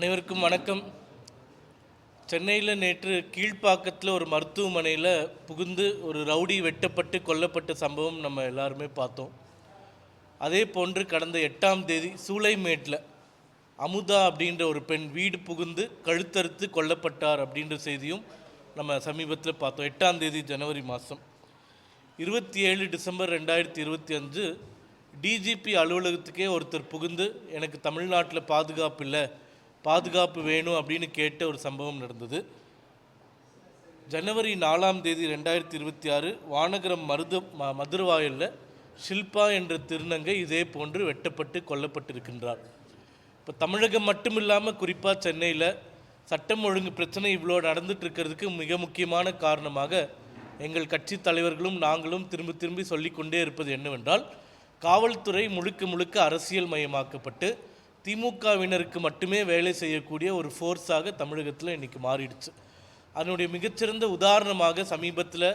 அனைவருக்கும் வணக்கம். சென்னையில் நேற்று கீழ்ப்பாக்கத்தில் ஒரு மருத்துவமனையில் புகுந்து ஒரு ரவுடி வெட்டப்பட்டு கொல்லப்பட்ட சம்பவம் நம்ம எல்லாருமே பார்த்தோம். அதே போன்று கடந்த எட்டாம் தேதி சூளைமேட்டில் அமுதா அப்படின்ற ஒரு பெண் வீடு புகுந்து கழுத்தறுத்து கொல்லப்பட்டார் அப்படின்ற செய்தியும் நம்ம சமீபத்தில் பார்த்தோம். எட்டாம் தேதி ஜனவரி மாதம் இருபத்தி ஏழு டிசம்பர் ரெண்டாயிரத்தி இருபத்தி அஞ்சு டிஜிபி அலுவலகத்துக்கே ஒருத்தர் புகுந்து எனக்கு தமிழ்நாட்டில் பாதுகாப்பு இல்லை பாதுகாப்பு வேணும் அப்படின்னு கேட்ட ஒரு சம்பவம் நடந்தது. ஜனவரி நாலாம் தேதி ரெண்டாயிரத்தி இருபத்தி ஆறு வானகரம் மருத ம மதுரவாயலில் ஷில்பா என்ற திருநங்கை இதே போன்று வெட்டப்பட்டு கொல்லப்பட்டிருக்கின்றார். இப்போ தமிழகம் மட்டும் இல்லாமல் குறிப்பாக சென்னையில் சட்டம் ஒழுங்கு பிரச்சனை இவ்வளோ நடந்துட்டு இருக்கிறதுக்கு மிக முக்கியமான காரணமாக எங்கள் கட்சி தலைவர்களும் நாங்களும் திரும்ப திரும்பி சொல்லிக்கொண்டே இருப்பது என்னவென்றால் காவல்துறை முழுக்க முழுக்க அரசியல் மயமாக்கப்பட்டு திமுகவினருக்கு மட்டுமே வேலை செய்யக்கூடிய ஒரு ஃபோர்ஸாக தமிழகத்தில் இன்றைக்கி மாறிடுச்சு. அதனுடைய மிகச்சிறந்த உதாரணமாக சமீபத்தில்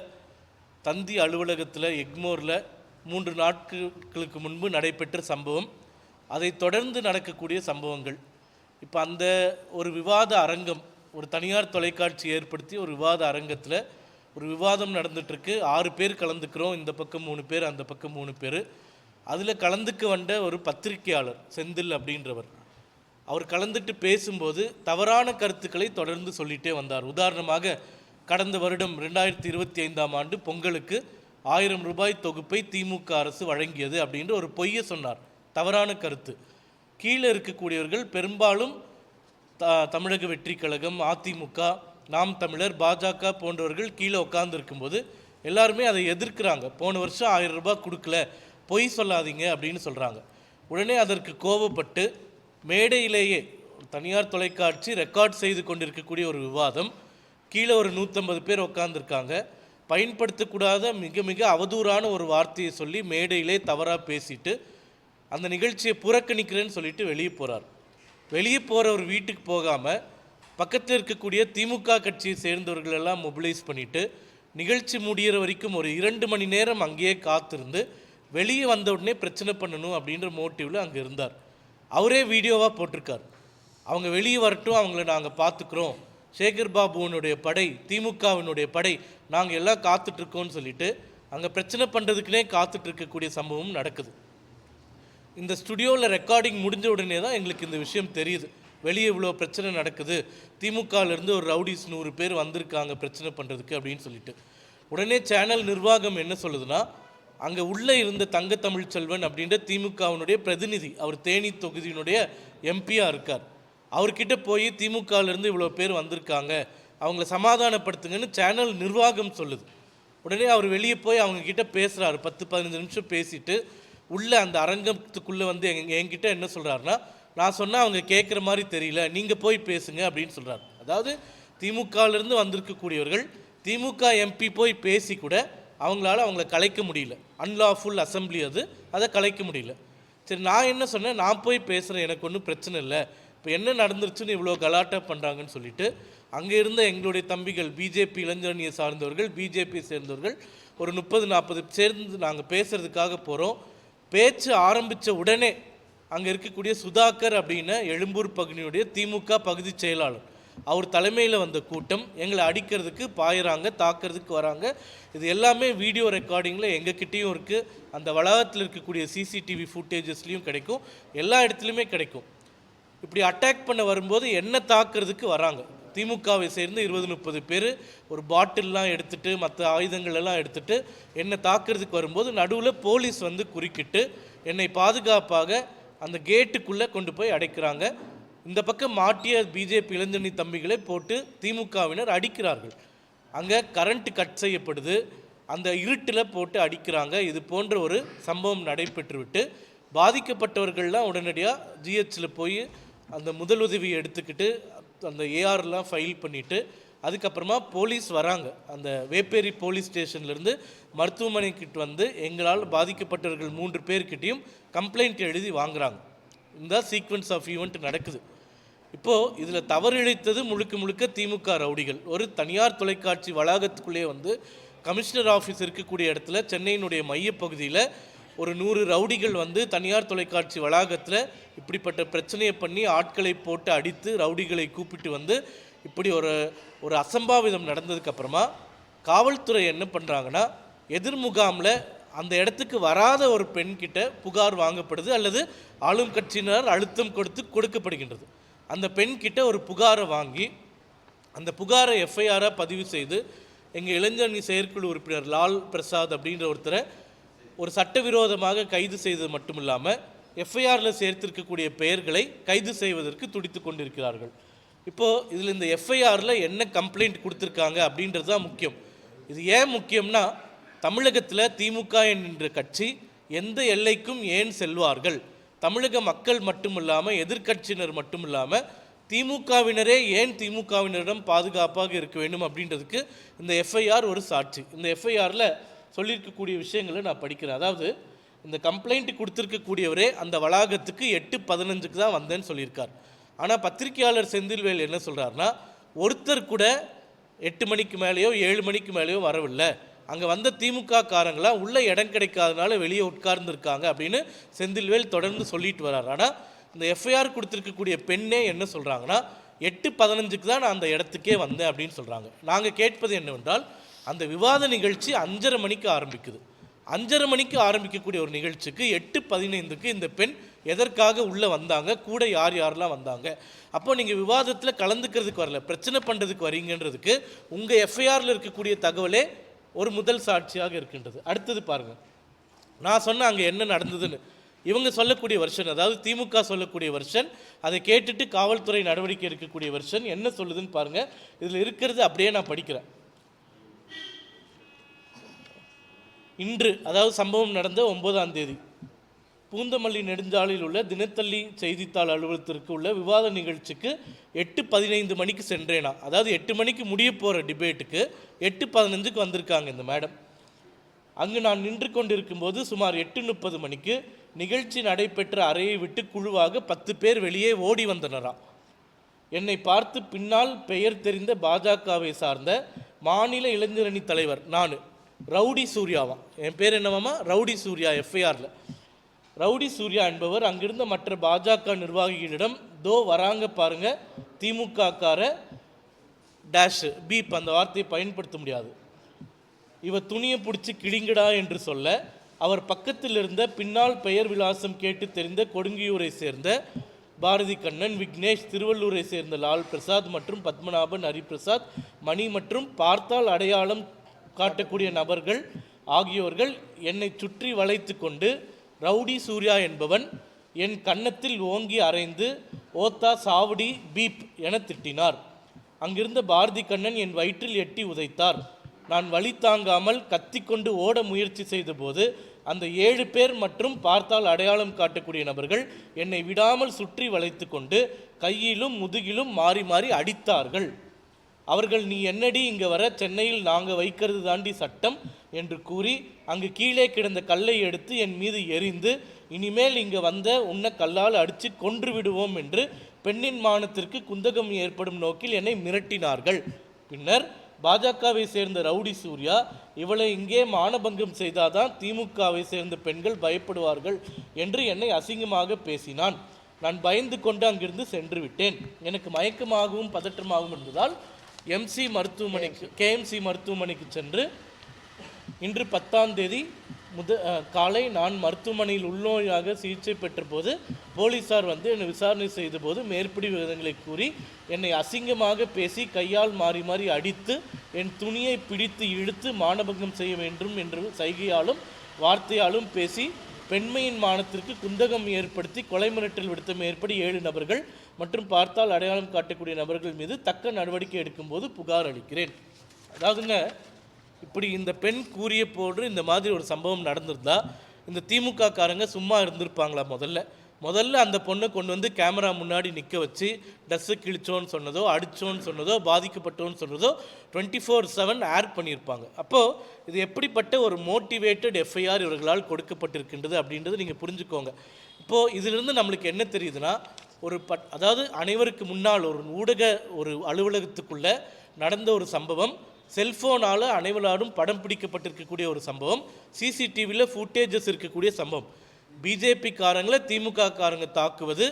தந்தி அலுவலகத்தில் எக்மோரில் மூன்று நாட்களுக்கு முன்பு நடைபெற்ற சம்பவம். அதை தொடர்ந்து நடக்கக்கூடிய சம்பவங்கள். இப்போ அந்த ஒரு விவாத அரங்கம் ஒரு தனியார் தொலைக்காட்சி ஏற்படுத்தி ஒரு விவாத அரங்கத்தில் ஒரு விவாதம் நடந்துகிட்ருக்கு ஆறு பேர் கலந்துக்கிறோம். இந்த பக்கம் மூணு பேர் அந்த பக்கம் மூணு பேர். அதில் கலந்துக்க வந்த ஒரு பத்திரிகையாளர் செந்தில் அப்படின்றவர். அவர் கலந்துட்டு பேசும்போது தவறான கருத்துக்களை தொடர்ந்து சொல்லிட்டே வந்தார். உதாரணமாக கடந்த வருடம் ரெண்டாயிரத்தி இருபத்தி ஐந்தாம் ஆண்டு பொங்கலுக்கு ஆயிரம் ரூபாய் தொகுப்பை திமுக அரசு வழங்கியது அப்படின்ற ஒரு பொய்யை சொன்னார். தவறான கருத்து. கீழே இருக்கக்கூடியவர்கள் பெரும்பாலும் த தமிழக வெற்றி கழகம் அதிமுக நாம் தமிழர் பாஜக போன்றவர்கள் கீழே உட்கார்ந்து இருக்கும்போது எல்லாருமே அதை எதிர்க்கிறாங்க. போன வருஷம் ஆயிரம் ரூபாய் கொடுக்கல. பொய் சொல்லாதீங்க அப்படின்னு சொல்கிறாங்க உடனே அதற்கு கோபப்பட்டு மேடையிலேயே ஒரு தனியார் தொலைக்காட்சி ரெக்கார்ட் செய்து கொண்டிருக்கக்கூடிய ஒரு விவாதம். கீழே ஒரு நூற்றம்பது பேர் உட்காந்துருக்காங்க பயன்படுத்தக்கூடாத மிக மிக அவதூறான ஒரு வார்த்தையை சொல்லி மேடையிலே தவறாக பேசிட்டு அந்த நிகழ்ச்சியை புறக்கணிக்கிறேன்னு சொல்லிட்டு வெளியே போகிறார் வெளியே போகிற ஒரு வீட்டுக்கு போகாமல் பக்கத்தில் இருக்கக்கூடிய திமுக கட்சியை சேர்ந்தவர்களெல்லாம் மொபிலைஸ் பண்ணிவிட்டு நிகழ்ச்சி முடியிற வரைக்கும் ஒரு இரண்டு மணி நேரம் அங்கேயே காத்திருந்து வெளியே வந்த உடனே பிரச்சனை பண்ணணும் அப்படின்ற மோட்டிவில் அங்கே இருந்தார். அவரே வீடியோவாக போட்டிருக்கார். அவங்க வெளியே வரட்டும் அவங்கள நாங்கள் பார்த்துக்குறோம். சேகர் பாபுவனுடைய படை திமுகவினுடைய படை நாங்கள் எல்லாம் காத்துட்ருக்கோன்னு சொல்லிட்டு அங்கே பிரச்சனை பண்ணுறதுக்குனே காத்துட்டு இருக்கக்கூடிய சம்பவம் நடக்குது. இந்த ஸ்டுடியோவில் ரெக்கார்டிங் முடிஞ்ச உடனே தான் எங்களுக்கு இந்த விஷயம் தெரியுது. வெளியே இவ்வளோ பிரச்சனை நடக்குது. திமுகலேருந்து ஒரு ரவுடிஸ் நூறு பேர் வந்திருக்காங்க பிரச்சனை பண்ணுறதுக்கு அப்படின்னு சொல்லிட்டு. உடனே சேனல் நிர்வாகம் என்ன சொல்லுதுன்னா அங்கே உள்ளே இருந்த தங்க தமிழ்ச்செல்வன் அப்படின்ற திமுகவினுடைய பிரதிநிதி அவர் தேனி தொகுதியினுடைய எம்பியாக இருக்கார். அவர்கிட்ட போய் திமுகவிலேருந்து இவ்வளோ பேர் வந்திருக்காங்க அவங்கள சமாதானப்படுத்துங்கன்னு சேனல் நிர்வாகம் சொல்லுது. உடனே அவர் வெளியே போய் அவங்கக்கிட்ட பேசுகிறாரு பத்து பதினஞ்சு நிமிஷம் பேசிட்டு உள்ளே அந்த அரங்கத்துக்குள்ளே வந்து எங் என்கிட்ட என்ன சொல்கிறாருன்னா நான் சொன்னால் அவங்க கேட்குற மாதிரி தெரியல நீங்கள் போய் பேசுங்க அப்படின்னு சொல்கிறார் அதாவது திமுகவிலேருந்து வந்திருக்கக்கூடியவர்கள் திமுக எம்பி போய் பேசி கூட அவங்களால அவங்கள கலைக்க முடியல. அன்லாஃபுல் அசெம்பிளி அது. அதை கலைக்க முடியல. சரி நான் என்ன சொன்னேன்? நான் போய் பேசுகிறேன் எனக்கு ஒன்றும் பிரச்சனை இல்லை. இப்போ என்ன நடந்துருச்சுன்னு இவ்வளோ கலாட்டா பண்ணுறாங்கன்னு சொல்லிட்டு அங்கே இருந்த எங்களுடைய தம்பிகள் பிஜேபி இளைஞரணியை சார்ந்தவர்கள் பிஜேபி சேர்ந்தவர்கள் ஒரு முப்பது நாற்பது சேர்ந்து நாங்கள் பேசுகிறதுக்காக போகிறோம் பேச்சு ஆரம்பித்த உடனே அங்கே இருக்கக்கூடிய சுதாகர் அப்படின்னு எழும்பூர் பகுதியுடைய திமுக பகுதி செயலாளர். அவர் தலைமையில் வந்த கூட்டம் எங்களை அடிக்கிறதுக்கு பாயிறாங்க தாக்கிறதுக்கு வராங்க. இது எல்லாமே வீடியோ ரெக்கார்டிங்கில் எங்ககிட்டேயும் இருக்குது அந்த வளாகத்தில் இருக்கக்கூடிய சிசிடிவி ஃபுட்டேஜஸ்லேயும் கிடைக்கும். எல்லா இடத்துலையுமே கிடைக்கும். இப்படி அட்டாக் பண்ண வரும்போது என்ன தாக்குறதுக்கு வராங்க? திமுகவை சேர்ந்து இருபது முப்பது பேர் ஒரு பாட்டில்லாம் எடுத்துகிட்டு மற்ற ஆயுதங்கள் எல்லாம் எடுத்துட்டு என்னை தாக்குறதுக்கு வரும்போது நடுவில் போலீஸ் வந்து குறுக்கிட்டு என்னை பாதுகாப்பாக அந்த கேட்டுக்குள்ளே கொண்டு போய் அடைக்கிறாங்க. இந்த பக்கம் மாட்டிய பிஜேபி இளைஞரணி தம்பிகளை போட்டு திமுகவினர் அடிக்கிறார்கள். அங்கே கரண்ட் கட் செய்யப்படுது. அந்த இருட்டில் போட்டு அடிக்கிறாங்க. இது போன்ற ஒரு சம்பவம் நடைபெற்றுவிட்டு பாதிக்கப்பட்டவர்கள்லாம் உடனடியாக ஜிஹெச்சில் போய் அந்த முதலுதவி எடுத்துக்கிட்டு அந்த ஏஆர்லாம் ஃபைல் பண்ணிவிட்டு அதுக்கப்புறமா போலீஸ் வராங்க. அந்த வேப்பேரி போலீஸ் ஸ்டேஷன்லேருந்து மருத்துவமனைக்கிட்ட வந்து எங்களால் பாதிக்கப்பட்டவர்கள் மூன்று பேர்கிட்டையும் கம்ப்ளைண்ட் எழுதி வாங்குறாங்க. இந்த சீக்வன்ஸ் ஆஃப் ஈவெண்ட் நடக்குது. இப்போது இதில் தவறு இழைத்தது முழுக்க முழுக்க திமுக ரவுடிகள். ஒரு தனியார் தொலைக்காட்சி வளாகத்துக்குள்ளே வந்து கமிஷனர் ஆஃபீஸ் இருக்கக்கூடிய இடத்துல சென்னையினுடைய மையப்பகுதியில் ஒரு நூறு ரவுடிகள் வந்து தனியார் தொலைக்காட்சி வளாகத்தில் இப்படிப்பட்ட பிரச்சனையை பண்ணி ஆட்களை போட்டு அடித்து ரவுடிகளை கூப்பிட்டு வந்து இப்படி ஒரு ஒரு அசம்பாவிதம் நடந்ததுக்கப்புறமா காவல்துறை என்ன பண்ணுறாங்கன்னா எதிர்முகாமில் அந்த இடத்துக்கு வராத ஒரு பெண்கிட்ட புகார் வாங்கப்படுது அல்லது ஆளும் கட்சியினர் அழுத்தம் கொடுத்து கொடுக்கப்படுகின்றது. அந்த பெண்கிட்ட ஒரு புகாரை வாங்கி அந்த புகாரை எஃப்ஐஆராக பதிவு செய்து எங்கள் இளைஞரணி செயற்குழு உறுப்பினர் லால் பிரசாத் அப்படின்ற ஒருத்தரை ஒரு சட்டவிரோதமாக கைது செய்தது மட்டும் இல்லாமல் எஃப்ஐஆரில் சேர்த்திருக்கக்கூடிய பெயர்களை கைது செய்வதற்கு துடித்து கொண்டிருக்கிறார்கள். இப்போது இதில் இந்த எஃப்ஐஆரில் என்ன கம்ப்ளைண்ட் கொடுத்துருக்காங்க அப்படின்றது தான் முக்கியம். இது ஏன் முக்கியம்னா தமிழகத்தில் திமுக என்கின்ற கட்சி எந்த எல்லைக்கும் ஏன் செல்வார்கள்? தமிழக மக்கள் மட்டும் இல்லாமல் எதிர்க்கட்சியினர் மட்டும் இல்லாமல் திமுகவினரே ஏன் திமுகவினரிடம் பாதுகாப்பாக இருக்க வேண்டும் அப்படின்றதுக்கு இந்த எஃப்ஐஆர் ஒரு சாட்சி. இந்த எஃப்ஐஆரில் சொல்லியிருக்கக்கூடிய விஷயங்களை நான் படிக்கிறேன். அதாவது இந்த கம்ப்ளைண்ட் கொடுத்துருக்கக்கூடியவரே அந்த வளாகத்துக்கு எட்டு பதினஞ்சுக்கு தான் வந்தேன்னு சொல்லியிருக்கார். ஆனால் பத்திரிகையாளர் செந்தில்வேல் என்ன சொல்கிறாருன்னா ஒருத்தர் கூட எட்டு மணிக்கு மேலேயோ ஏழு மணிக்கு மேலேயோ வரவில்லை. அங்கே வந்த திமுக காரங்களாம் உள்ளே இடம் கிடைக்காதனால வெளியே உட்கார்ந்துருக்காங்க அப்படின்னு செந்தில்வேல் தொடர்ந்து சொல்லிட்டு வர்றார். ஆனால் இந்த எஃப்ஐஆர் கொடுத்துருக்கக்கூடிய பெண்ணே என்ன சொல்கிறாங்கன்னா எட்டு பதினஞ்சுக்கு தான் நான் அந்த இடத்துக்கே வந்தேன் அப்படின்னு சொல்கிறாங்க நாங்கள் கேட்பது என்னவென்றால் அந்த விவாத நிகழ்ச்சி அஞ்சரை மணிக்கு ஆரம்பிக்குது. அஞ்சரை மணிக்கு ஆரம்பிக்கக்கூடிய ஒரு நிகழ்ச்சிக்கு எட்டு பதினைந்துக்கு இந்த பெண் எதற்காக உள்ளே வந்தாங்க கூட யார் யாரெல்லாம் வந்தாங்க? அப்போ நீங்கள் விவாதத்தில் கலந்துக்கிறதுக்கு வரல பிரச்சனை பண்ணுறதுக்கு வரீங்கன்றதுக்கு உங்கள் எஃப்ஐஆரில் இருக்கக்கூடிய தகவலே ஒரு முதல் சாட்சியாக இருக்கின்றது. அடுத்தது பாருங்கள் நான் சொன்ன அங்கே என்ன நடந்ததுன்னு. இவங்க சொல்லக்கூடிய வருஷன் அதாவது திமுக சொல்லக்கூடிய வருஷன் அதை கேட்டுட்டு காவல்துறை நடவடிக்கை எடுக்கக்கூடிய வருஷன் என்ன சொல்லுதுன்னு பாருங்கள் இதில் இருக்கிறது அப்படியே நான் படிக்கிறேன். இன்று அதாவது சம்பவம் நடந்த ஒன்பதாம் தேதி. பூந்தமல்லி நெடுஞ்சாலையில் உள்ள தினத்தள்ளி செய்தித்தாள் அலுவலகத்திற்கு உள்ள விவாத நிகழ்ச்சிக்கு எட்டு பதினைந்து மணிக்கு சென்றேனா? அதாவது எட்டு மணிக்கு முடிய போகிற டிபேட்டுக்கு எட்டு பதினஞ்சுக்கு வந்திருக்காங்க இந்த மேடம். அங்கு நான் நின்று கொண்டிருக்கும் போது சுமார் எட்டு முப்பது மணிக்கு நிகழ்ச்சி நடைபெற்ற அறையை விட்டு குழுவாக பத்து பேர் வெளியே ஓடி வந்தனரா? என்னை பார்த்து பின்னால் பெயர் தெரிந்த பாஜகவை சார்ந்த மாநில இளைஞரணி தலைவர் நான் ரவுடி சூர்யாவா என் பேர் என்னவாமா ரவுடி சூர்யா எஃப்ஐஆரில் ரவுடி சூர்யா என்பவர் அங்கிருந்த மற்ற பாஜக நிர்வாகிகளிடம் தோ வராங்க பாருங்க திமுகக்கார கார டேஷ் பீப் அந்த வார்த்தையை பயன்படுத்த முடியாது. இவ துணியை பிடிச்சி கிழிங்கடா என்று சொல்ல அவர் பக்கத்தில் இருந்த பின்னால் பெயர் விலாசம் கேட்டு தெரிந்த கொடுங்கியூரை சேர்ந்த பாரதி கண்ணன் விக்னேஷ் திருவள்ளூரை சேர்ந்த லால் பிரசாத் மற்றும் பத்மநாபன் ஹரிபிரசாத் மணி மற்றும் பார்த்தால் அடையாளம் காட்டக்கூடிய நபர்கள் ஆகியோர்கள் என்னை சுற்றி வளைத்து கொண்டு ரவுடி சூர்யா என்பவன் என் கன்னத்தில் ஓங்கி அறைந்து ஓத்தா சாவடி பீப் என திட்டினார். அங்கிருந்த பாரதி கண்ணன் என் வயிற்றில் எட்டி உதைத்தார். நான் வழி தாங்காமல் கத்திக்கொண்டு ஓட முயற்சி செய்தபோது அந்த ஏழு பேர் மற்றும் பார்த்தால் அடையாளம் காட்டக்கூடிய நபர்கள் என்னை விடாமல் சுற்றி வளைத்து கொண்டு கையிலும் முதுகிலும் மாறி மாறி அடித்தார்கள். அவர்கள் நீ என்னடி இங்கே வர? சென்னையில் நாங்கள் வைக்கிறது தாண்டி சட்டம். என்று கூறி அங்கு கீழே கிடந்த கல்லை எடுத்து என் மீது எறிந்து இனிமேல் இங்கே வந்த உன்னை கல்லால் அடித்து கொன்று விடுவோம் என்று பெண்ணின் மானத்திற்கு குந்தகம் ஏற்படும் நோக்கில் என்னை மிரட்டினார்கள். பின்னர் பாஜகவை சேர்ந்த ரவுடி சூர்யா இவளை இங்கே மானபங்கம் செய்தாதான் திமுகவை சேர்ந்த பெண்கள் பயப்படுவார்கள் என்று என்னை அசிங்கமாக பேசினான். நான் பயந்து கொண்டு அங்கிருந்து சென்று விட்டேன். எனக்கு மயக்கமாகவும் பதற்றமாகவும் இருந்ததால் எம்சி மருத்துவமனைக்கு கேஎம்சி மருத்துவமனைக்கு சென்று இன்று பத்தாம் தேதி முத காலை நான் மருத்துவமனையில் உள்நோயாக சிகிச்சை பெற்றபோது போலீசார் வந்து என்னை விசாரணை செய்தபோது மேற்படி விவரங்களை கூறி என்னை அசிங்கமாக பேசி கையால் மாறி மாறி அடித்து என் துணியை பிடித்து இழுத்து மானபங்கம் செய்ய வேண்டும் என்று சைகையாலும் வார்த்தையாலும் பேசி பெண்மையின் மானத்திற்கு குந்தகம் ஏற்படுத்தி கொலை மிரட்டல் விடுத்த மேற்படி ஏழு நபர்கள் மற்றும் பார்த்தால் அடையாளம் காட்டக்கூடிய நபர்கள் மீது தக்க நடவடிக்கை எடுக்கும்போது புகார் அளிக்கிறேன். அதாவதுங்க இப்படி இந்த பெண் கூறிய போன்று இந்த மாதிரி ஒரு சம்பவம் நடந்திருந்தா இந்த திமுக காரங்க சும்மா இருந்திருப்பாங்களா முதல்ல? முதல்ல அந்த பொண்ணை கொண்டு வந்து கேமரா முன்னாடி நிற்க வச்சு ட்ரெஸ்ஸு கிழிச்சோன்னு சொன்னதோ அடிச்சோன்னு சொன்னதோ பாதிக்கப்பட்டோன்னு சொன்னதோ டுவெண்ட்டி ஃபோர் செவன் ஆட் பண்ணியிருப்பாங்க. அப்போது இது எப்படிப்பட்ட ஒரு மோட்டிவேட்டட் எஃப்ஐஆர் இவர்களால் கொடுக்கப்பட்டிருக்கின்றது அப்படின்றது நீங்கள் புரிஞ்சுக்கோங்க. இப்போது இதிலிருந்து நம்மளுக்கு என்ன தெரியுதுன்னா ஒரு பட் அதாவது அனைவருக்கு முன்னால் ஒரு ஊடக ஒரு அலுவலகத்துக்குள்ளே நடந்த ஒரு சம்பவம் செல்ஃபோனால் அனைவராலும் படம் பிடிக்கப்பட்டிருக்கக்கூடிய ஒரு சம்பவம். சிசிடிவியில் ஃபுட்டேஜஸ் இருக்கக்கூடிய சம்பவம். பிஜேபி காரங்களை திமுக காரங்க தாக்குவது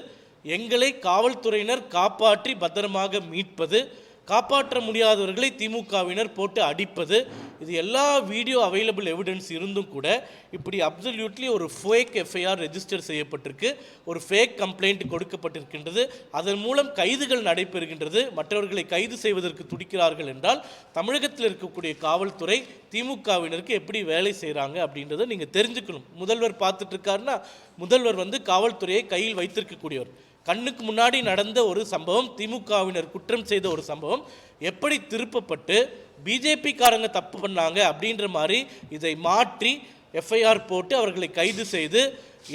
எங்களை காவல்துறையினர் காப்பாற்றி பத்திரமாக மீட்பது காப்பாற்ற முடியாதவர்களை திமுகவினர் போட்டு அடிப்பது. இது எல்லா வீடியோ அவைலபிள் எவிடன்ஸ் இருந்தும் கூட இப்படி அப்சல்யூட்லி ஒரு ஃபேக் எஃப்ஐஆர் ரெஜிஸ்டர் செய்யப்பட்டிருக்கு. ஒரு ஃபேக் கம்ப்ளைண்ட் கொடுக்கப்பட்டிருக்கின்றது. அதன் மூலம் கைதுகள் நடைபெறுகின்றது. மற்றவர்களை கைது செய்வதற்கு துடிக்கிறார்கள் என்றால் தமிழகத்தில் இருக்கக்கூடிய காவல்துறை திமுகவினருக்கு எப்படி வேலை செய்கிறாங்க அப்படின்றத நீங்கள் தெரிஞ்சுக்கணும். முதல்வர் பார்த்துட்டு இருக்காருன்னா முதல்வர் வந்து காவல்துறையை கையில் வைத்திருக்கக்கூடியவர். கண்ணுக்கு முன்னாடி நடந்த ஒரு சம்பவம் திமுகவினர் குற்றம் செய்த ஒரு சம்பவம் எப்படி திருப்பப்பட்டு பிஜேபிக்காரங்க தப்பு பண்ணாங்க அப்படின்ற மாதிரி இதை மாற்றி எஃப்ஐஆர் போட்டு அவர்களை கைது செய்து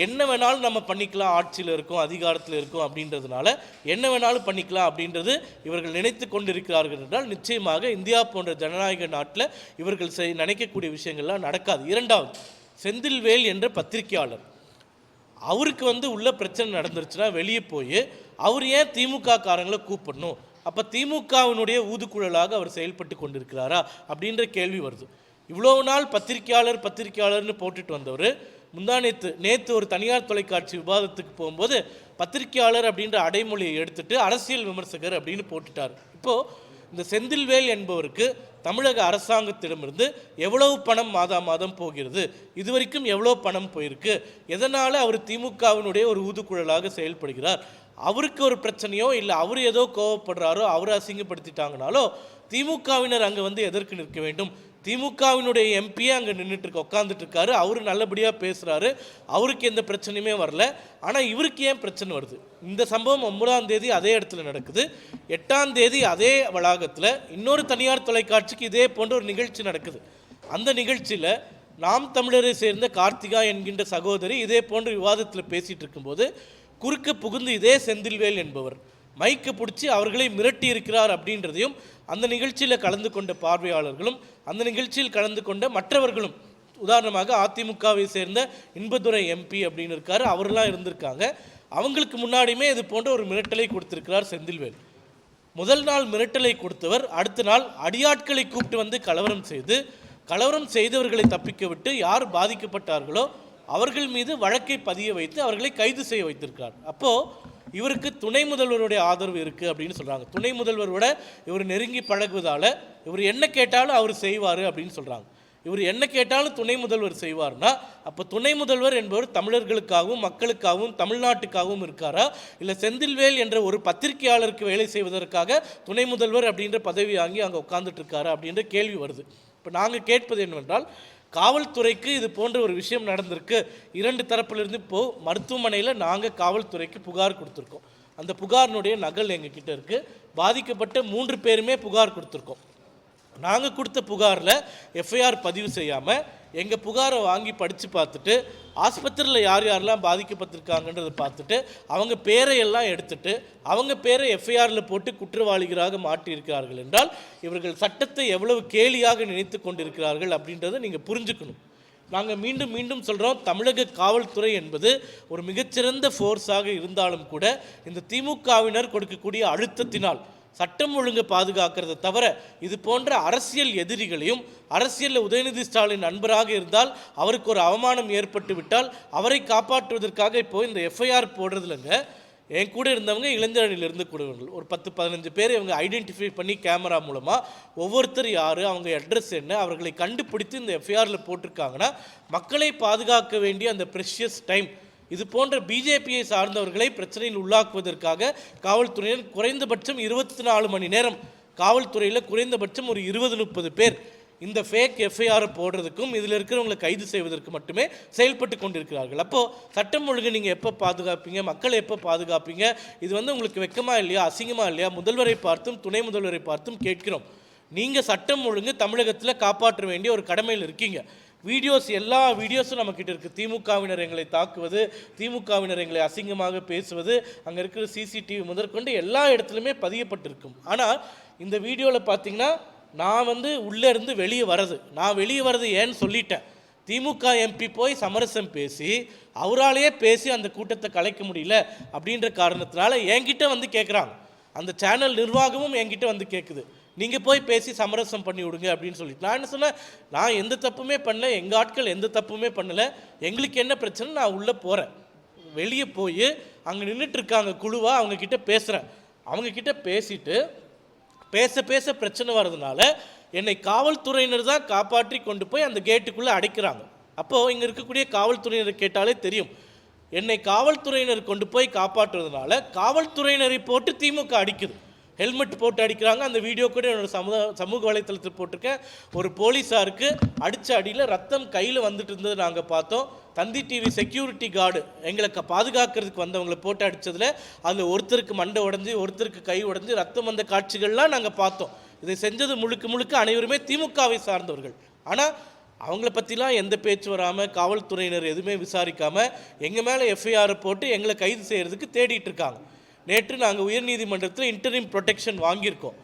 என்ன வேணாலும் நம்ம பண்ணிக்கலாம் ஆட்சியில் இருக்கும் அதிகாரத்தில் இருக்கும் அப்படின்றதுனால என்ன வேணாலும் பண்ணிக்கலாம் அப்படின்றது இவர்கள் நினைத்து கொண்டிருக்கிறார்கள் என்றால் நிச்சயமாக இந்தியா போன்ற ஜனநாயக நாட்டில் இவர்கள் செய் நினைக்கக்கூடிய விஷயங்கள்லாம் நடக்காது. இரண்டாவது செந்தில்வேல் என்ற பத்திரிகையாளர். அவருக்கு வந்து உள்ள பிரச்சனை நடந்துருச்சுன்னா வெளியே போய் அவர் ஏன் திமுக காரங்களை கூப்பிடணும்? அப்போ திமுகவினுடைய ஊதுக்குழலாக அவர் செயல்பட்டு கொண்டிருக்கிறாரா? அப்படின்ற கேள்வி வருது. இவ்வளோ நாள் பத்திரிக்கையாளர் பத்திரிக்கையாளர்னு போட்டுட்டு வந்தவர் முந்தா நேற்று நேற்று ஒரு தனியார் தொலைக்காட்சி விவாதத்துக்கு போகும்போது பத்திரிக்கையாளர் அப்படின்ற அடைமொழியை எடுத்துட்டு அரசியல் விமர்சகர் அப்படின்னு போட்டுட்டார். இப்போது இந்த செந்தில்வேல் என்பவருக்கு தமிழக அரசாங்கத்திடமிருந்து எவ்வளவு பணம் மாதா மாதம் போகிறது? இதுவரைக்கும் எவ்வளோ பணம் போயிருக்கு? எதனால் அவர் திமுகவினுடைய ஒரு ஊதுக்குழலாக செயல்படுகிறார்? அவருக்கு ஒரு பிரச்சனையோ இல்லை அவர் ஏதோ கோவப்படுறாரோ அவரை அசிங்கப்படுத்திட்டாங்கனாலோ திமுகவினர் அங்கே வந்து எதற்கு நிற்க வேண்டும். திமுகவினுடைய எம்பியே அங்கே நின்றுட்டுருக்கு உட்காந்துட்டு இருக்காரு. அவர் நல்லபடியாக பேசுகிறாரு அவருக்கு எந்த பிரச்சனையுமே வரல. ஆனால் இவருக்கு ஏன் பிரச்சனை வருது? இந்த சம்பவம் ஒன்பதாம் தேதி அதே இடத்துல நடக்குது. எட்டாம் தேதி அதே வளாகத்தில் இன்னொரு தனியார் தொலைக்காட்சிக்கு இதே போன்ற ஒரு நிகழ்ச்சி நடக்குது. அந்த நிகழ்ச்சியில் நாம் தமிழரை சேர்ந்த கார்த்திகா என்கின்ற சகோதரி இதே போன்ற விவாதத்தில் பேசிகிட்டு இருக்கும்போது குறுக்க புகுந்து இதே செந்தில்வேல் என்பவர். மைக்கை பிடிச்சி அவர்களை மிரட்டி இருக்கிறார் அப்படின்றதையும் அந்த நிகழ்ச்சியில் கலந்து கொண்ட பார்வையாளர்களும் அந்த நிகழ்ச்சியில் கலந்து கொண்ட மற்றவர்களும் உதாரணமாக அதிமுகவை சேர்ந்த இன்பதுரை எம்பி அப்படின்னு இருக்காரு அவரெல்லாம் இருந்திருக்காங்க. அவங்களுக்கு முன்னாடியுமே இது போன்ற ஒரு மிரட்டலை கொடுத்திருக்கிறார் செந்தில்வேல். முதல் நாள் மிரட்டலை கொடுத்தவர் அடுத்த நாள் அடியாட்களை கூப்பிட்டு வந்து கலவரம் செய்து கலவரம் செய்தவர்களை தப்பிக்க விட்டு யார் பாதிக்கப்பட்டார்களோ அவர்கள் மீது வழக்கை பதிய வைத்து அவர்களை கைது செய்ய வைத்திருக்கிறார். அப்போது இவருக்கு துணை முதல்வருடைய ஆதரவு இருக்குது அப்படின்னு சொல்கிறாங்க துணை முதல்வரோட இவர் நெருங்கி பழகுவதால் இவர் என்ன கேட்டாலும் அவர் செய்வார் அப்படின்னு சொல்கிறாங்க இவர் என்ன கேட்டாலும் துணை முதல்வர் செய்வார்னா அப்போ துணை முதல்வர் என்பவர் தமிழர்களுக்காகவும் மக்களுக்காகவும் தமிழ்நாட்டுக்காகவும் இருக்காரா? இல்லை செந்தில்வேல் என்ற ஒரு பத்திரிகையாளருக்கு வேலை செய்வதற்காக துணை முதல்வர் அப்படின்ற பதவி வாங்கி அங்கே உட்காந்துட்டு இருக்காரா அப்படின்ற கேள்வி வருது. இப்போ நாங்கள் கேட்பது என்னவென்றால் காவல்துறைக்கு இது போன்ற ஒரு விஷயம் நடந்திருக்கு. இரண்டு தரப்பிலிருந்து இப்போது மருத்துவமனையில் நாங்கள் காவல்துறைக்கு புகார் கொடுத்துருக்கோம். அந்த புகாரினுடைய நகல் எங்ககிட்ட இருக்குது பாதிக்கப்பட்ட மூன்று பேருமே புகார் கொடுத்துருக்கோம். நாங்கள் கொடுத்த புகாரில் எஃப்ஐஆர் பதிவு செய்யாமல் எங்கள் புகாரை வாங்கி படித்து பார்த்துட்டு ஆஸ்பத்திரியில் யார் யாரெல்லாம் பாதிக்கப்பட்டிருக்காங்கன்றதை பார்த்துட்டு அவங்க பேரையெல்லாம் எடுத்துட்டு அவங்க பேரை எஃப்ஐஆரில் போட்டு குற்றவாளிகளாக மாட்டியிருக்கிறார்கள் என்றால் இவர்கள் சட்டத்தை எவ்வளவு கேலியாக நினைத்து கொண்டிருக்கிறார்கள் அப்படின்றத நீங்கள் புரிஞ்சுக்கணும். நாங்கள் மீண்டும் மீண்டும் சொல்கிறோம் தமிழக காவல்துறை என்பது ஒரு மிகச்சிறந்த ஃபோர்ஸாக இருந்தாலும் கூட இந்த திமுகவினர் கொடுக்கக்கூடிய அழுத்தத்தினால் சட்டம் ஒழுங்கு பாதுகாக்கிறத தவிர இது போன்ற அரசியல் எதிரிகளையும் அரசியலில் உதயநிதி ஸ்டாலின் நண்பராக இருந்தால் அவருக்கு ஒரு அவமானம் ஏற்பட்டு விட்டால் அவரை காப்பாற்றுவதற்காக இப்போ இந்த எஃப்ஐஆர் போடுறதுலங்க என் கூட இருந்தவங்க இளைஞரணியிலிருந்து கூடவர்கள் ஒரு பத்து பதினஞ்சு பேர் இவங்க ஐடென்டிஃபை பண்ணி கேமரா மூலமாக ஒவ்வொருத்தர் யார் அவங்க அட்ரஸ் என்ன அவர்களை கண்டுபிடித்து இந்த எஃப்ஐஆரில் போட்டிருக்காங்கன்னா மக்களை பாதுகாக்க வேண்டிய அந்த ப்ரெஷியஸ் டைம் இது போன்ற பிஜேபியை சார்ந்தவர்களை பிரச்சனையில் உள்ளாக்குவதற்காக காவல்துறையினர் குறைந்தபட்சம் இருபத்தி நாலு மணி நேரம் காவல்துறையில் குறைந்தபட்சம் ஒரு இருபது முப்பது பேர் இந்த ஃபேக் எஃப்ஐஆர் போடுறதுக்கும் இதில் இருக்கிறவங்களை கைது செய்வதற்கு மட்டுமே செயல்பட்டு கொண்டிருக்கிறார்கள். அப்போது சட்டம் ஒழுங்கு நீங்கள் எப்போ பாதுகாப்பீங்க? மக்களை எப்போ பாதுகாப்பீங்க? இது வந்து உங்களுக்கு வெக்கமாக இல்லையா? அசிங்கமாக இல்லையா? முதல்வரை பார்த்தும் துணை முதல்வரை பார்த்தும் கேட்கிறோம். நீங்கள் சட்டம் ஒழுங்கு தமிழகத்தில் காப்பாற்ற வேண்டிய ஒரு கடமையில் இருக்கீங்க. வீடியோஸ் எல்லா வீடியோஸும் நம்மக்கிட்ட இருக்குது திமுகவினர் எங்களை தாக்குவது திமுகவினர் எங்களை அசிங்கமாக பேசுவது அங்கே இருக்கிற சிசிடிவி முதற்கொண்டு எல்லா இடத்துலையுமே பதியப்பட்டிருக்கும். ஆனால் இந்த வீடியோவில் பார்த்தீங்கன்னா நான் வந்து உள்ளே இருந்து வெளியே வரது நான் வெளியே வரது ஏன்னு சொல்லிட்டேன். திமுக எம்பி போய் சமரசம் பேசி அவராலேயே பேசி அந்த கூட்டத்தை கலைக்க முடியல அப்படின்ற காரணத்தினால என்கிட்ட வந்து கேட்குறாங்க அந்த சேனல் நிர்வாகமும் என்கிட்ட வந்து கேட்குது நீங்கள் போய் பேசி சமரசம் பண்ணி விடுங்க அப்படின்னு சொல்லிட்டு. நான் என்ன சொன்னேன்? நான் எந்த தப்புமே பண்ணல எங்கள் ஆட்கள் எந்த தப்புமே பண்ணல. எங்களுக்கு என்ன பிரச்சனை? நான் உள்ளே போகிறேன் வெளியே போய் அங்கே நின்றுட்டு இருக்காங்க அவங்கக்கிட்ட பேசுகிறேன் அவங்கக்கிட்ட பேசிட்டு பேச பேச பிரச்சனை வர்றதுனால என்னை காவல்துறையினர் தான் காப்பாற்றி கொண்டு போய் அந்த கேட்டுக்குள்ளே அடைக்கிறாங்க. அப்போது இங்கே இருக்கக்கூடிய காவல்துறையினர் கேட்டாலே தெரியும். என்னை காவல்துறையினர் கொண்டு போய் காப்பாற்றுறதுனால காவல்துறையினரை போட்டு திமுக அடிக்குது. ஹெல்மெட் போட்டு அடிக்கிறாங்க. அந்த வீடியோ கூட என்னோடய சமூக சமூக வலைத்தளத்தில் போட்டிருக்கேன். ஒரு போலீஸாருக்கு அடித்த அடியில் ரத்தம் கையில் வந்துட்டு இருந்தது நாங்கள் பார்த்தோம். தந்தி டிவி செக்யூரிட்டி கார்டு எங்களை பாதுகாக்கிறதுக்கு வந்தவங்களை போட்டு அடித்ததில் அதில் ஒருத்தருக்கு மண்டை உடஞ்சி ஒருத்தருக்கு கை உடைஞ்சு ரத்தம் வந்த காட்சிகள்லாம் நாங்கள் பார்த்தோம். இதை செஞ்சது முழுக்க முழுக்க அனைவருமே திமுகவை சார்ந்தவர்கள். ஆனால் அவங்கள பற்றிலாம் எந்த பேச்சு வராமல் காவல்துறையினர் எதுவுமே விசாரிக்காமல் எங்கள் மேலே எஃப்ஐஆரை போட்டு எங்களை கைது செய்கிறதுக்கு தேடிட்டு இருக்காங்க. நேற்று நாங்கள் உயர்நீதிமன்றத்தில் இன்டர்னிம் ப்ரொடெக்ஷன் வாங்கியிருக்கோம்.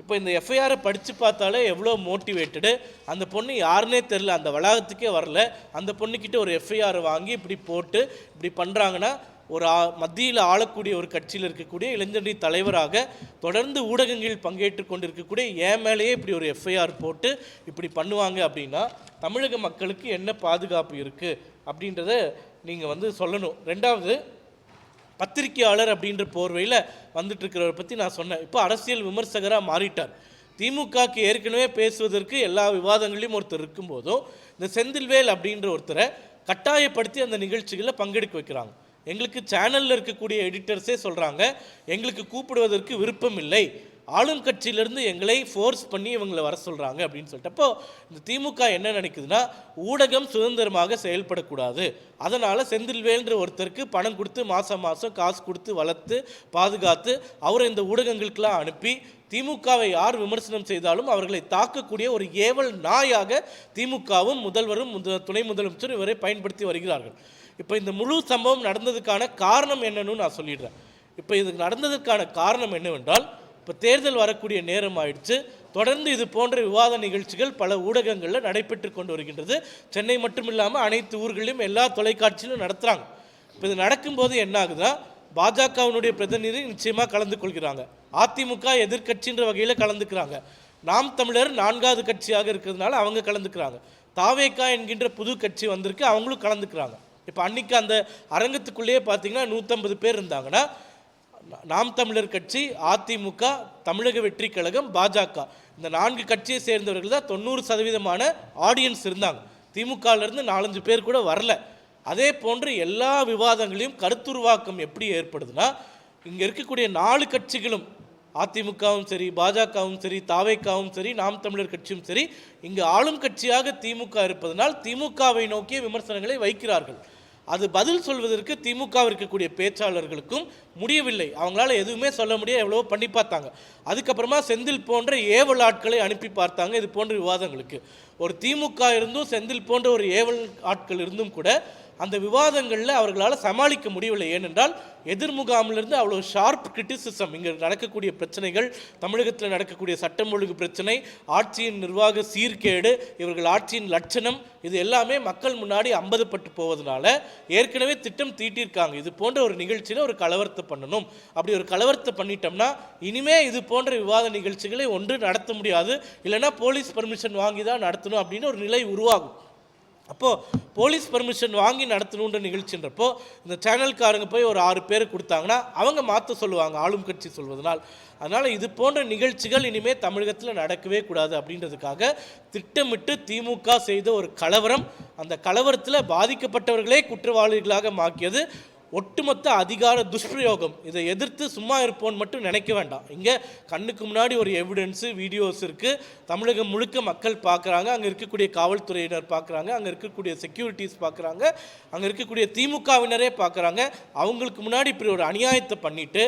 இப்போ இந்த எஃப்ஐஆரை படித்து பார்த்தாலே எவ்வளோ மோட்டிவேட்டடு அந்த பொண்ணு யாருன்னே தெரில அந்த வளாகத்துக்கே வரல. அந்த பொண்ணுக்கிட்ட ஒரு எஃப்ஐஆர் வாங்கி இப்படி போட்டு இப்படி பண்ணுறாங்கன்னா ஒரு ஆ மத்தியில் ஆளக்கூடிய ஒரு கட்சியில் இருக்கக்கூடிய இளைஞரணி தலைவராக தொடர்ந்து ஊடகங்களில் பங்கேற்று கொண்டிருக்கக்கூடிய என் மேலேயே இப்படி ஒரு எஃப்ஐஆர் போட்டு இப்படி பண்ணுவாங்க அப்படின்னா தமிழக மக்களுக்கு என்ன பாதுகாப்பு இருக்குது அப்படின்றத நீங்கள் வந்து சொல்லணும். ரெண்டாவது பத்திரிக்கையாளர் அப்படின்ற போர்வையில் வந்துட்டு இருக்கிறவரை பற்றி நான் சொன்னேன். இப்போ அரசியல் விமர்சகராக மாறிட்டார். திமுகக்கு ஏற்கனவே பேசுவதற்கு எல்லா விவாதங்களையும் ஒருத்தர் இருக்கும்போதும் இந்த செந்தில்வேல் அப்படின்ற ஒருத்தரை கட்டாயப்படுத்தி அந்த நிகழ்ச்சிகளில் பங்கெடுக்க வைக்கிறாங்க. எங்களுக்கு சேனலில் இருக்கக்கூடிய எடிட்டர்ஸே சொல்கிறாங்க எங்களுக்கு கூப்பிடுவதற்கு விருப்பம் இல்லை. ஆளும் கட்சியிலிருந்து எங்களை ஃபோர்ஸ் பண்ணி இவங்களை வர சொல்கிறாங்க அப்படின்னு சொல்லிட்டு. அப்போ இந்த திமுக என்ன நினைக்குதுன்னா ஊடகம் சுதந்திரமாக செயல்படக்கூடாது. அதனால் செந்தில்வேல்ன்ற ஒருத்தருக்கு பணம் கொடுத்து மாதம் மாதம் காசு கொடுத்து வளர்த்து பாதுகாத்து அவரை இந்த ஊடகங்களுக்கெல்லாம் அனுப்பி திமுகவை யார் விமர்சனம் செய்தாலும் அவர்களை தாக்கக்கூடிய ஒரு ஏவல் நாயாக திமுகவும் முதல்வரும் முத துணை முதலமைச்சரும் இவரை பயன்படுத்தி வருகிறார்கள். இப்போ இந்த முழு சம்பவம் நடந்ததுக்கான காரணம் என்னன்னு நான் சொல்லிடுறேன். இப்போ இதுக்கு நடந்ததற்கான காரணம் என்னவென்றால் இப்போ தேர்தல் வரக்கூடிய நேரம் ஆயிடுச்சு. தொடர்ந்து இது போன்ற விவாத நிகழ்ச்சிகள் பல ஊடகங்களில் நடைபெற்று கொண்டு வருகின்றது. சென்னை மட்டும் இல்லாமல் அனைத்து ஊர்களிலும் எல்லா தொலைக்காட்சியிலும் நடத்துகிறாங்க இப்போ இது நடக்கும்போது என்ன ஆகுதுன்னா பாஜகவினுடைய பிரதிநிதி நிச்சயமாக கலந்து கொள்கிறாங்க. அதிமுக எதிர்க்கட்சின்ற வகையில் கலந்துக்கிறாங்க. நாம் தமிழர் நான்காவது கட்சியாக இருக்கிறதுனால அவங்க கலந்துக்கிறாங்க. தாவேக்கா என்கின்ற புது கட்சி வந்திருக்கு அவங்களும் கலந்துக்கிறாங்க. இப்போ அன்னைக்கு அந்த அரங்கத்துக்குள்ளேயே பார்த்தீங்கன்னா நூற்றம்பது பேர் இருந்தாங்கன்னா நாம் தமிழர் கட்சி அதிமுக தமிழக வெற்றி கழகம் பாஜக. இந்த நான்கு கட்சியை சேர்ந்தவர்கள் தான் தொண்ணூறு சதவீதமான ஆடியன்ஸ் இருந்தாங்க. திமுகலேருந்து நாலஞ்சு பேர் கூட வரல. அதே போன்று எல்லா விவாதங்களையும் கருத்துருவாக்கம் எப்படி ஏற்படுதுன்னா இங்கே இருக்கக்கூடிய நாலு கட்சிகளும் அதிமுகவும் சரி பாஜகவும் சரி தாவேக்காவும் சரி நாம் தமிழர் கட்சியும் சரி இங்கு ஆளும் கட்சியாக திமுக இருப்பதனால் திமுகவை நோக்கிய விமர்சனங்களை வைக்கிறார்கள். அது பதில் சொல்வதற்கு திமுக இருக்கக்கூடிய பேச்சாளர்களுக்கும் முடியவில்லை. அவங்களால எதுவுமே சொல்ல முடியாது எவ்வளவோ பண்ணி பார்த்தாங்க. அதுக்கப்புறமா செந்தில் போன்ற ஏவல் ஆட்களை அனுப்பி பார்த்தாங்க. இது போன்ற விவாதங்களுக்கு. ஒரு திமுக இருந்தும் செந்தில் போன்ற ஒரு ஏவல் ஆட்கள் இருந்தும் கூட அந்த விவாதங்களில் அவர்களால் சமாளிக்க முடியவில்லை. ஏனென்றால் எதிர்முகாமிலிருந்து அவ்வளோ ஷார்ப் கிரிட்டிசிசம் இங்கே நடக்கக்கூடிய பிரச்சனைகள் தமிழகத்தில் நடக்கக்கூடிய சட்டம் ஒழுங்கு பிரச்சனை ஆட்சியின் நிர்வாக சீர்கேடு இவர்கள் ஆட்சியின் லட்சணம் இது எல்லாமே மக்கள் முன்னாடி அம்பதுப்பட்டு போவதனால ஏற்கனவே திட்டம் தீட்டியிருக்காங்க. இது போன்ற ஒரு நிகழ்ச்சியில் ஒரு கலவரத்தை பண்ணணும். அப்படி ஒரு கலவரத்தை பண்ணிட்டோம்னா இனிமே இது போன்ற விவாத நிகழ்ச்சிகளை ஒன்று நடத்த முடியாது. இல்லைன்னா போலீஸ் பர்மிஷன் வாங்கி தான் நடத்தணும் அப்படின்னு ஒரு நிலை உருவாகும். அப்போது போலீஸ் பர்மிஷன் வாங்கி நடத்தணுன்ற நிகழ்ச்சின்றப்போ இந்த சேனல்காரங்க போய் ஒரு ஆறு பேர் கொடுத்தாங்கன்னா அவங்க மாற்ற சொல்லுவாங்க ஆளும் கட்சி சொல்வதனால். அதனால் இது போன்ற நிகழ்ச்சிகள் இனிமேல் தமிழகத்தில் நடக்கவே கூடாது அப்படின்றதுக்காக திட்டமிட்டு திமுக செய்த ஒரு கலவரம் அந்த கலவரத்தில் பாதிக்கப்பட்டவர்களே குற்றவாளிகளாக மாக்கியது ஒட்டுமொத்த அதிகார துஷ்பிரயோகம். இதை எதிர்த்து சும்மா இருப்போன்னு மட்டும் நினைக்க வேண்டாம். இங்கே கண்ணுக்கு முன்னாடி ஒரு எவிடன்ஸு வீடியோஸ் இருக்குது தமிழகம் முழுக்க மக்கள் பார்க்குறாங்க. அங்கே இருக்கக்கூடிய காவல்துறையினர் பார்க்குறாங்க. அங்கே இருக்கக்கூடிய செக்யூரிட்டிஸ் பார்க்குறாங்க. அங்கே இருக்கக்கூடிய திமுகவினரே பார்க்குறாங்க. அவங்களுக்கு முன்னாடி இப்படி ஒரு அநியாயத்தை பண்ணிவிட்டு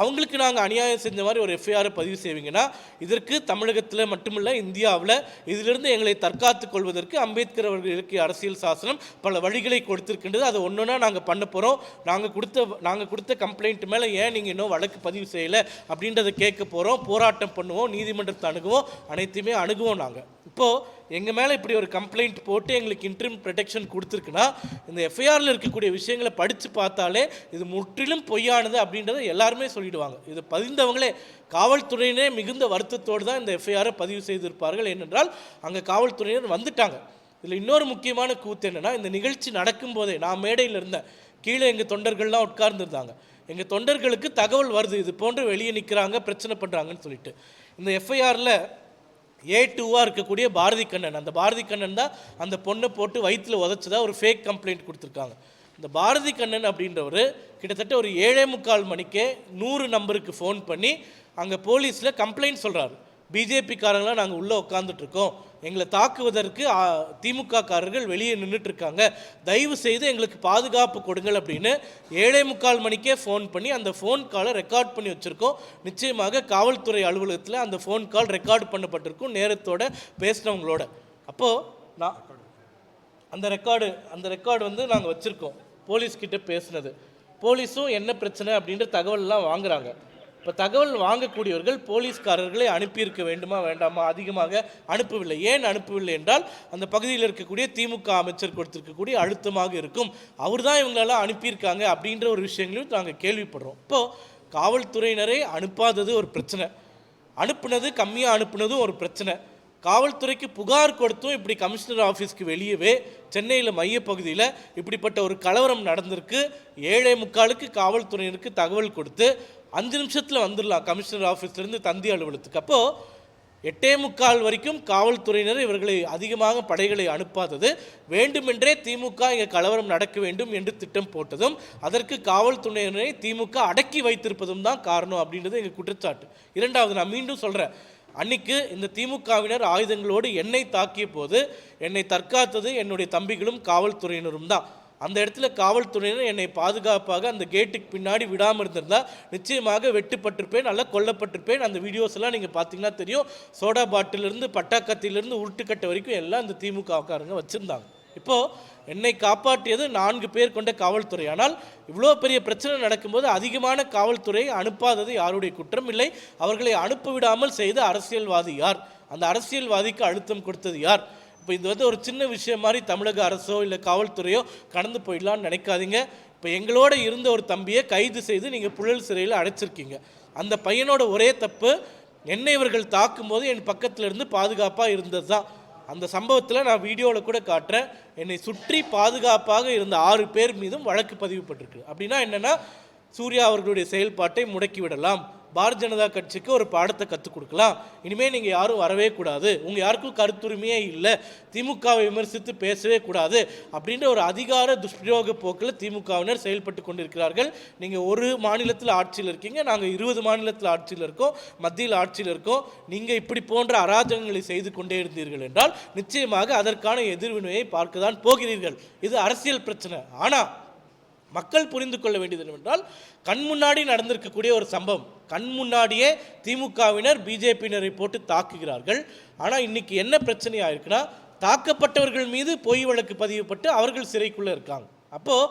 அவங்களுக்கு நாங்கள் அநியாயம் செஞ்ச மாதிரி ஒரு எஃப்ஐஆரை பதிவு செய்வீங்கன்னா இதற்கு தமிழகத்தில் மட்டுமல்ல இந்தியாவில் இதிலிருந்து எங்களை தற்காத்துக் கொள்வதற்கு அம்பேத்கர் அவர்கள் இலக்கிய அரசியல் சாசனம் பல வழிகளை கொடுத்திருக்கின்றது. அதை ஒன்றுனா நாங்கள் பண்ண போகிறோம் நாங்கள் கொடுத்த நாங்கள் கொடுத்த கம்ப்ளைண்ட் மேலே ஏன் நீங்கள் இன்னும் வழக்கு பதிவு செய்யலை அப்படின்றத கேட்க போகிறோம் போராட்டம் பண்ணுவோம் நீதிமன்றத்தை அணுகுவோம். அனைத்தையுமே அணுகுவோம் நாங்கள் இப்போது எங்கள் மேலே இப்படி ஒரு கம்ப்ளைண்ட் போட்டு எங்களுக்கு இன்ட்ரிம் ப்ரொடெக்ஷன் கொடுத்துருக்குன்னா இந்த எஃப்ஐஆரில் இருக்கக்கூடிய விஷயங்களை படித்து பார்த்தாலே இது முற்றிலும் பொய்யானது அப்படின்றத எல்லாருமே சொல்லிடுவாங்க. இது பதிந்தவங்களே காவல்துறையினே மிகுந்த வருத்தத்தோடு தான் இந்த எஃப்ஐஆரை பதிவு செய்திருப்பார்கள். ஏனென்றால் அங்கே காவல்துறையினர் வந்துட்டாங்க. இதில் இன்னொரு முக்கியமான கூத்து என்னென்னா இந்த நிகழ்ச்சி நடக்கும் போதே நான் மேடையில் இருந்தேன் கீழே எங்கள் தொண்டர்கள்லாம் உட்கார்ந்துருந்தாங்க. எங்கள் தொண்டர்களுக்கு தகவல் வருது இது போன்று வெளியே நிற்கிறாங்க பிரச்சனை பண்ணுறாங்கன்னு சொல்லிட்டு. இந்த எஃப்ஐஆரில் ஏ டூவாக இருக்கக்கூடிய பாரதி கண்ணன். அந்த பாரதி கண்ணன் தான் அந்த பொண்ணை போட்டு வயிற்றில் உதச்சதா ஒரு ஃபேக் கம்ப்ளைண்ட் கொடுத்துருக்காங்க. இந்த பாரதி கண்ணன் அப்படின்றவர் கிட்டத்தட்ட ஒரு ஏழே முக்கால் மணிக்கே நூறு நம்பருக்கு ஃபோன் பண்ணி அங்கே போலீஸில் கம்ப்ளைண்ட் சொல்கிறாரு பிஜேபிக்காரங்களாம் நாங்கள் உள்ளே உட்காந்துட்ருக்கோம் எங்களை தாக்குவதற்கு ஆ, திமுக காரர்கள் வெளியே நின்றுட்டுருக்காங்க தயவு செய்து எங்களுக்கு பாதுகாப்பு கொடுங்கள் அப்படின்னு ஏழே முக்கால் மணிக்கே ஃபோன் பண்ணி அந்த ஃபோன் காலை ரெக்கார்ட் பண்ணி வச்சுருக்கோம். நிச்சயமாக காவல்துறை அலுவலகத்தில் அந்த ஃபோன் கால் ரெக்கார்ட் பண்ணப்பட்டிருக்கும் நேரத்தோட பேசினவங்களோட அப்போது நான் அந்த ரெக்கார்டு அந்த ரெக்கார்டு வந்து நாங்கள் வச்சுருக்கோம். போலீஸ் பேசினது. போலீஸும் என்ன பிரச்சனை அப்படின்ற தகவல்லாம் வாங்குறாங்க. இப்போ தகவல் வாங்கக்கூடியவர்கள் போலீஸ்காரர்களை அனுப்பியிருக்க வேண்டுமா வேண்டாமா? அதிகமாக அனுப்பவில்லை. ஏன் அனுப்பவில்லை என்றால் அந்த பகுதியில் இருக்கக்கூடிய திமுக அமைச்சர் கொடுத்திருக்கக்கூடிய அழுத்தமாக இருக்கும். அவர் தான் இவங்களெல்லாம் அனுப்பியிருக்காங்க அப்படின்ற ஒரு விஷயங்களையும் நாங்கள் கேள்விப்படுறோம். இப்போது காவல்துறையினரை அனுப்பாதது ஒரு பிரச்சனை. அனுப்புனது கம்மியாக அனுப்புனதும் ஒரு பிரச்சனை. காவல்துறைக்கு புகார் கொடுத்தும் இப்படி கமிஷனர் ஆஃபீஸ்க்கு வெளியவே சென்னையில் மையப்பகுதியில் இப்படிப்பட்ட ஒரு கலவரம் நடந்திருக்கு. ஏழே முக்காலுக்கு காவல்துறையினருக்கு தகவல் கொடுத்து அஞ்சு நிமிஷத்தில் வந்துடலாம் கமிஷனர் ஆஃபீஸ்லேருந்து தந்தி அலுவலகத்துக்கு. அப்போது எட்டே முக்கால் வரைக்கும் காவல்துறையினர் இவர்களை அதிகமாக படைகளை அனுப்பாதது. வேண்டுமென்றே திமுக இங்கே கலவரம் நடக்க வேண்டும் என்று திட்டம் போட்டதும் அதற்கு காவல்துறையினரை திமுக அடக்கி வைத்திருப்பதும் தான் காரணம் அப்படின்றது எங்கள் குற்றச்சாட்டு. இரண்டாவது நான் மீண்டும் சொல்கிறேன் அன்னைக்கு இந்த திமுகவினர் ஆயுதங்களோடு என்னை தாக்கிய போது என்னை தற்காத்தது என்னுடைய தம்பிகளும் காவல்துறையினரும் தான். அந்த இடத்துல காவல்துறையினர் என்னை பாதுகாப்பாக அந்த கேட்டுக்கு பின்னாடி விடாமல் இருந்திருந்தா நிச்சயமாக வெட்டுப்பட்டிருப்பேன் நல்லா கொல்லப்பட்டிருப்பேன். அந்த வீடியோஸ் எல்லாம் நீங்கள் பார்த்தீங்கன்னா தெரியும். சோடா பாட்டிலிருந்து பட்டாக்கத்திலிருந்து உருட்டுக்கட்டை வரைக்கும் எல்லாம் இந்த திமுகக்காரங்க வச்சுருந்தாங்க. இப்போது என்னை காப்பாற்றியது நான்கு பேர் கொண்ட காவல்துறை. ஆனால் இவ்வளோ பெரிய பிரச்சனை நடக்கும்போது அதிகமான காவல்துறையை அனுப்பாதது யாருடைய குற்றம் இல்லை. அவர்களை அனுப்ப விடாமல் செய்த அரசியல்வாதி யார்? அந்த அரசியல்வாதிக்கு அழுத்தம் கொடுத்தது யார்? இப்போ இது வந்து ஒரு சின்ன விஷயம் மாதிரி தமிழக அரசோ இல்லை காவல்துறையோ கடந்து போயிடலான்னு நினைக்காதீங்க. இப்போ எங்களோட இருந்த ஒரு தம்பியை கைது செய்து நீங்கள் புழல் சிறையில் அடைச்சிருக்கீங்க. அந்த பையனோட ஒரே தப்பு என்னை இவர்கள் தாக்கும்போது என் பக்கத்தில் இருந்து பாதுகாப்பாக இருந்தது தான் அந்த சம்பவத்தில் நான் வீடியோவில் கூட காட்டுறேன். என்னை சுற்றி பாதுகாப்பாக இருந்த ஆறு பேர் மீதும் வழக்கு பதிவுப்பட்டிருக்கு அப்படின்னா என்னென்னா சூர்யா அவர்களுடைய செயல்பாட்டை முடக்கி விடலாம். பாரதிய ஜனதா கட்சிக்கு ஒரு பாடத்தை கற்றுக் கொடுக்கலாம். இனிமேல் நீங்கள் யாரும் வரவே கூடாது. உங்கள் யாருக்கும் கருத்துரிமையே இல்லை. திமுகவை விமர்சித்து பேசவே கூடாது அப்படின்ற ஒரு அதிகார துஷ்பிரயோக போக்கில் திமுகவினர் செயல்பட்டு கொண்டிருக்கிறார்கள். நீங்கள் ஒரு மாநிலத்தில் ஆட்சியில் இருக்கீங்க. நாங்கள் இருபது மாநிலத்தில் ஆட்சியில் இருக்கோம். மத்தியில் ஆட்சியில் இருக்கோம். நீங்கள் இப்படி போன்ற அராஜகங்களை செய்து கொண்டே இருந்தீர்கள் என்றால் நிச்சயமாக அதற்கான எதிர்வினையை பார்க்க தான் போகிறீர்கள். இது அரசியல் பிரச்சனை. ஆனால் மக்கள் புரிந்து கொள்ள வேண்டியது என்னவென்றால் கண் முன்னாடி நடந்திருக்கக்கூடிய ஒரு சம்பவம். கண் முன்னாடியே திமுகவினர் பிஜேபியினரை போட்டு தாக்குகிறார்கள். ஆனால் இன்னைக்கு என்ன பிரச்சனை ஆயிருக்குன்னா தாக்கப்பட்டவர்கள் மீது பொய் வழக்கு பதிவுப்பட்டு அவர்கள் சிறைக்குள்ளே இருக்காங்க. அப்போது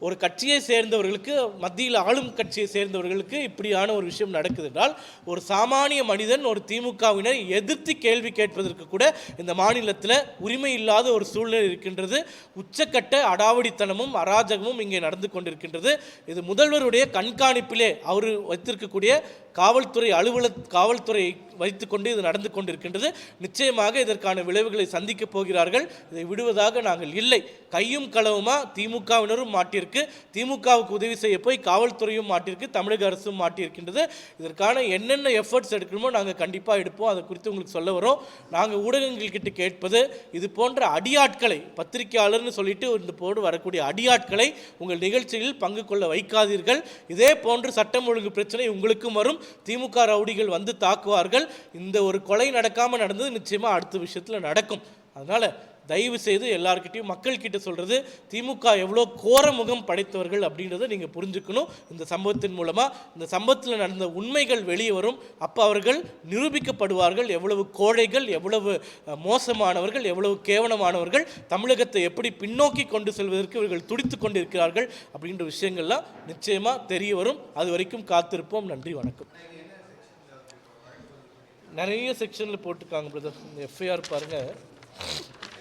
ஒரு கட்சியை சேர்ந்தவர்களுக்கு மத்தியில் ஆளும் கட்சியை சேர்ந்தவர்களுக்கு இப்படியான ஒரு விஷயம் நடக்குது என்றால் ஒரு சாமானிய மனிதன் ஒரு திமுகவினர் எதிர்த்து கேள்வி கேட்பதற்கு கூட இந்த மாநிலத்தில் உரிமை இல்லாத ஒரு சூழ்நிலை இருக்கின்றது. உச்சக்கட்ட அடாவடித்தனமும் அராஜகமும் இங்கே நடந்து கொண்டிருக்கின்றது. இது முதல்வருடைய கண்காணிப்பிலே அவர் வைத்திருக்கக்கூடிய காவல்துறை அலுவலக காவல்துறை வைத்துக்கொண்டு இது நடந்து கொண்டிருக்கின்றது. நிச்சயமாக இதற்கான விளைவுகளை சந்திக்கப் போகிறார்கள். இதை விடுவதாக நாங்கள் இல்லை. கையும் களவுமா திமுகவினரும் மாட்டியிருக்கு. திமுகவுக்கு உதவி செய்ய போய் காவல்துறையும் மாட்டிருக்கு தமிழக அரசும் மாட்டியிருக்கின்றது. இதற்கான என்னென்ன எஃபர்ட்ஸ் எடுக்கணுமோ நாங்கள் கண்டிப்பாக எடுப்போம். அதை குறித்து உங்களுக்கு சொல்ல வரோம். நாங்கள் ஊடகங்கள்கிட்ட கேட்பது இது போன்ற அடியாட்களை பத்திரிகையாளர்னு சொல்லிட்டு இந்த போடு வரக்கூடிய அடியாட்களை உங்கள் நிகழ்ச்சியில் பங்கு கொள்ள வைக்காதீர்கள். இதே போன்று சட்டம் ஒழுங்கு பிரச்சனை உங்களுக்கும் வரும். திமுக ரவுடிகள் வந்து தாக்குவார்கள். இந்த ஒரு கொலை நடக்காமல் நடந்தது நிச்சயமாக அடுத்த விஷயத்தில் நடக்கும். அதனால் தயவு செய்து எல்லார்கிட்டையும் மக்கள்கிட்ட சொல்கிறது திமுக எவ்வளோ கோர முகம் படைத்தவர்கள் அப்படின்றத நீங்கள் புரிஞ்சுக்கணும். இந்த சம்பவத்தின் மூலமாக இந்த சம்பவத்தில் நடந்த உண்மைகள் வெளியே வரும். அப்போ அவர்கள் நிரூபிக்கப்படுவார்கள். எவ்வளவு கோழைகள் எவ்வளவு மோசமானவர்கள் எவ்வளவு கேவலமானவர்கள் தமிழகத்தை எப்படி பின்னோக்கி கொண்டு செல்வதற்கு இவர்கள் துடித்து கொண்டிருக்கிறார்கள் அப்படின்ற விஷயங்கள்லாம் நிச்சயமாக தெரிய வரும். அது வரைக்கும் காத்திருப்போம். நன்றி வணக்கம். நிறைய செக்ஷனில் போட்டிருக்காங்க பிரதர். எஃப்ஐஆர் பாருங்கள்